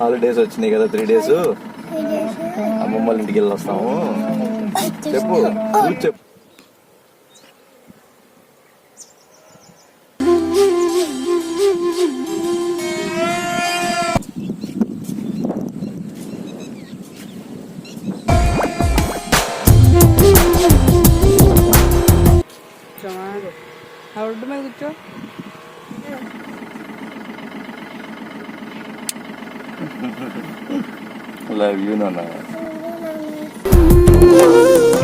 Holidays వచ్చినాయి కదా three days అమ్మమ్మ వాళ్ళ ఇంటికి వెళ్ళి వస్తాము చెప్పు నువ్వు చెప్పు. కూర్చోమా ఆ రోడ్డు మీద కూర్చో. లవ్ యూ నాన్న.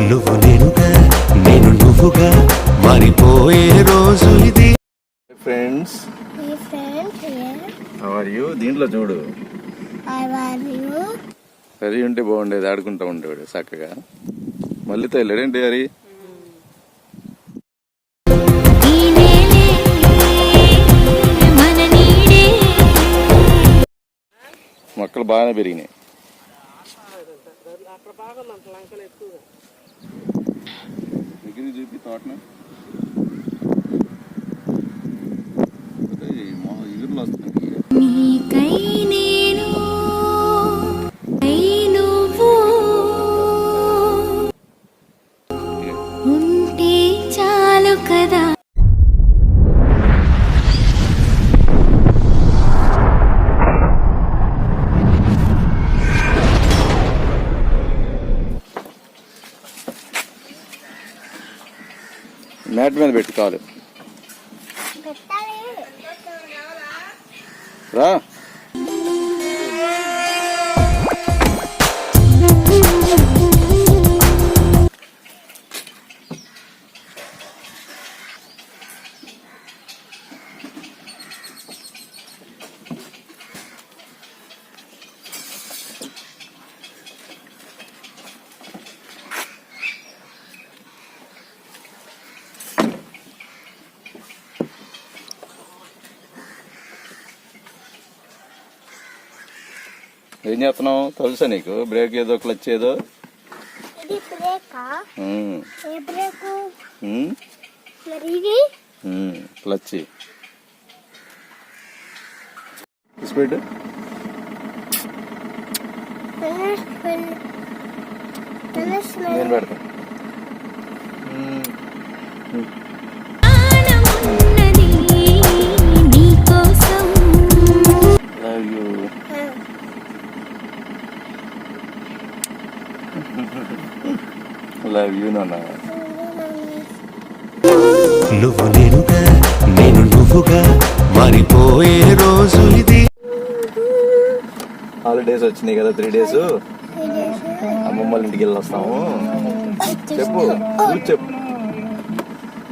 నువ్వు నేనుగా నేను నువ్వుగా మారిపోయే రోజు ఇది. ఫ్రెండ్స్. ఆర్ యూ దీంట్లో చూడు. హరి ఉంటే బాగుండేది ఆడుకుంటా ఉండేవాడు చక్కగా. మళ్ళీ తల్లేడేంటి హరి? మొక్కలు బాగానే పెరిగినాయి. దగ్గరికి చూపి తోటను. ఇగురులు వస్తున్నాయి. ఉంటే చాలు కదా. మీద పెట్టి కాలు రా. ఏం చేస్తున్నావు తెలుసా నీకు? బ్రేక్ ఏదో క్లచ్ ఏదో? క్లచ్. స్పీడ్. నేను పెడతా. నువ్వు నేనుగా నేను నువ్వుగా మారిపోయే రోజు ఇది. హాలిడేస్ వచ్చినాయి కదా త్రీ డేస్ అమ్మమ్మ వాళ్ళ ఇంటికి వెళ్ళి వస్తాము చెప్పు నువ్వు చెప్పు.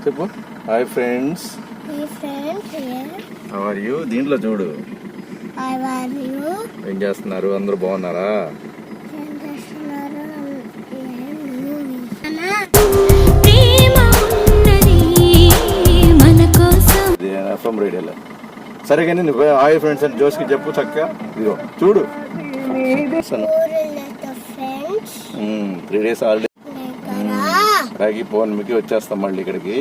చెప్పు. Hi friends. ఆర్ యూ దీంట్లో చూడు. ఏం చేస్తున్నారు? అందరూ బాగున్నారా? ఎఫ్ఎం రేడియోలో సరే కానీ నువ్వు హాయ్ ఫ్రెండ్స్ అని జోస్కి చెప్పు చక్కగా. ఇదిగో చూడు. ఫ్రెండ్స్ త్రీ డేస్ హాలిడే దగ్గర రాగి పౌర్ణమికి వచ్చేస్తాం మళ్ళీ ఇక్కడికి.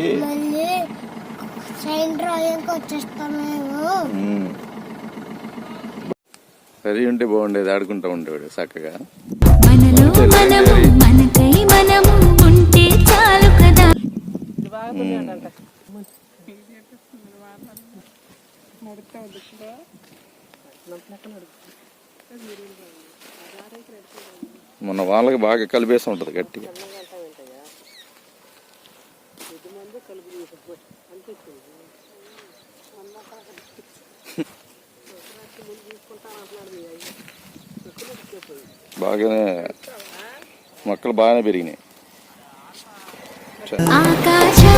హరి ఉంటే బాగుండేది ఆడుకుంటా ఉండేవాడు చక్కగా. మనలో మనము మనకై మనము ఉంటే చాలు కదా. నడుపుతా ఇక్కడ మొన్న వాళ్ళకి బాగా కలిపేసి ఉంటది గట్టిగా. బాగానే మొక్కలు బాగానే పెరిగినాయి. ఆకాశం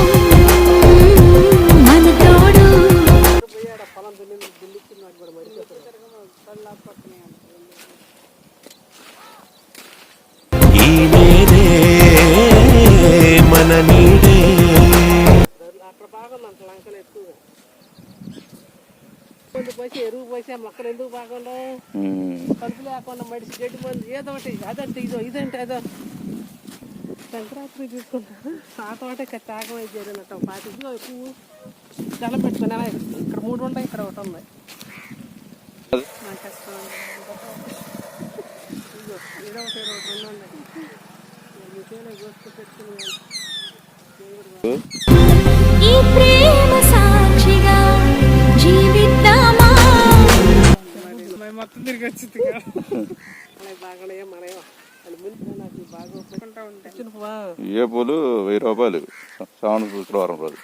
ముందు పోసి ఎరువు పోసి ఆ మొక్కలు ఎందుకు బాగుండవు. కలుపు లేకుండా మడిసి గడ్డి మంది ఏదో ఒకటి అదంటే ఇదో ఇదంటే అదో. సంక్రాంతి చూసుకుంటారు ఆ తోట ఇక్కడ త్యాగం అయితే జరిగినట్టు పాతి ఇదిగో ఈ పువ్వు జలం పెట్టుకుని అలా ఇక్కడ మూడు ఉన్నాయి ఇక్కడ ఒకటి ఉంది. కష్టం ఈ ప్రేమ మొత్తం తిరిగి వచ్చింది ఏ పూలు వెయ్యి రూపాయలు. శ్రావణ శుక్రవారం రోజు.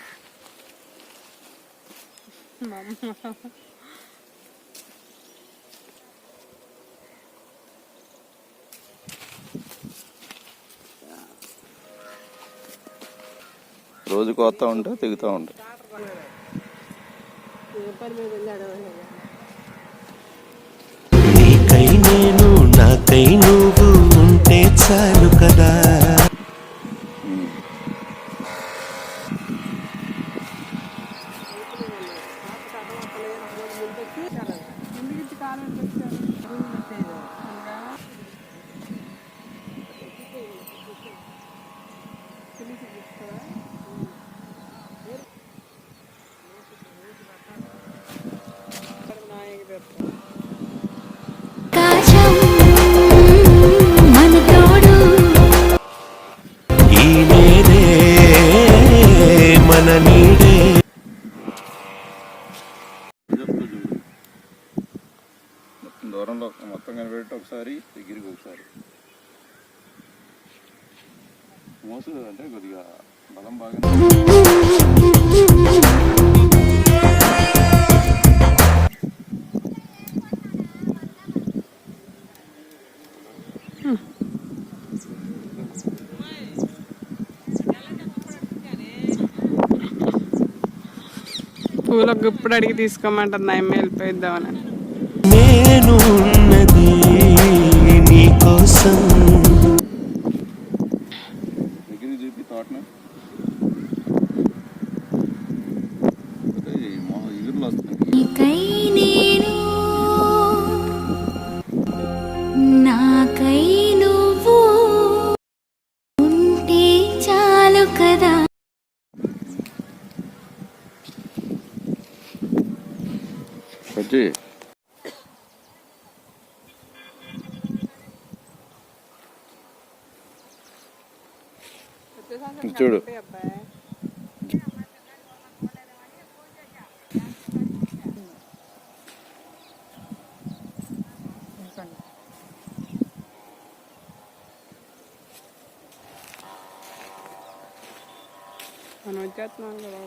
రోజు కోస్తా ఉంటే తెగుతూ ఉంటాయి ఏ పని మీద వెళ్ళాడు నాకై నువ్వు ఉంటే చాలు కదా. మన నీడే. దూరంలో మొత్తం కనిపెట్టి ఒకసారి దగ్గరికి ఒకసారి. మోసు అంటే కొద్దిగా బలం బాగా పూలకు ఇప్పుడు అడిగి తీసుకోమంటారు నా ఎమ్మె వెళ్ళిపోయిద్దామని నేను ఉన్నది నీకోసం వచ్చి చూడు అబ్బాయి మనం వచ్చేస్తున్నాం కదా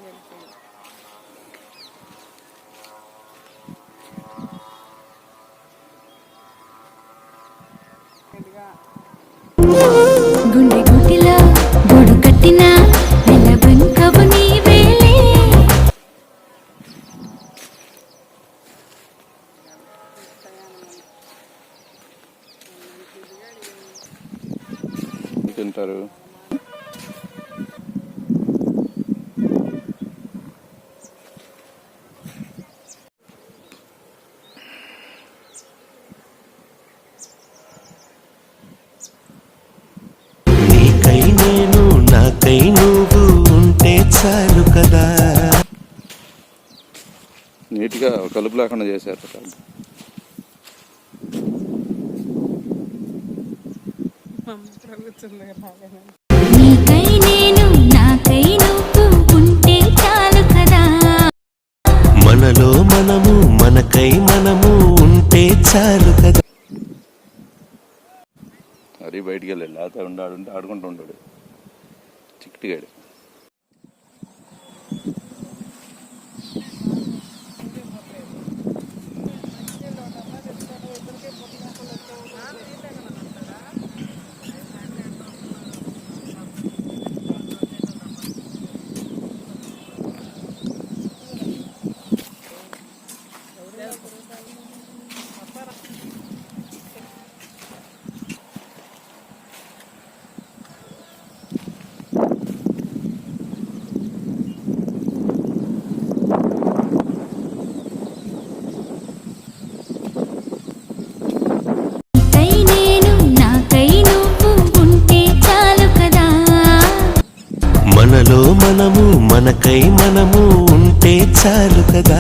కలుపు లేకుండా చేశారు. నీకై నేను నాకై నువ్వు ఉంటే చాలు కదా. మనలో మనము మనకై మనము ఉంటే చాలు కదా. అది బయటికి వెళ్ళాడు లేకపోతే ఉండాడు ఉంటే ఆడుకుంటూ ఉంటాడు. చిక్కుటిగాడు మనకై మనము ఉంటే చాలు కదా.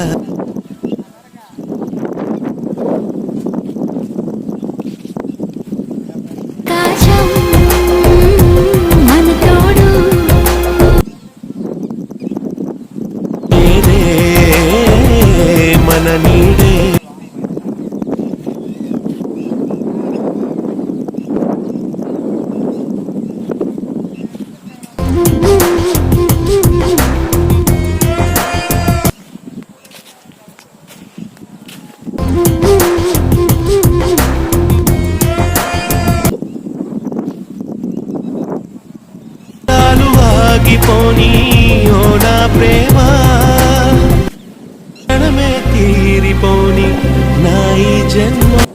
যেন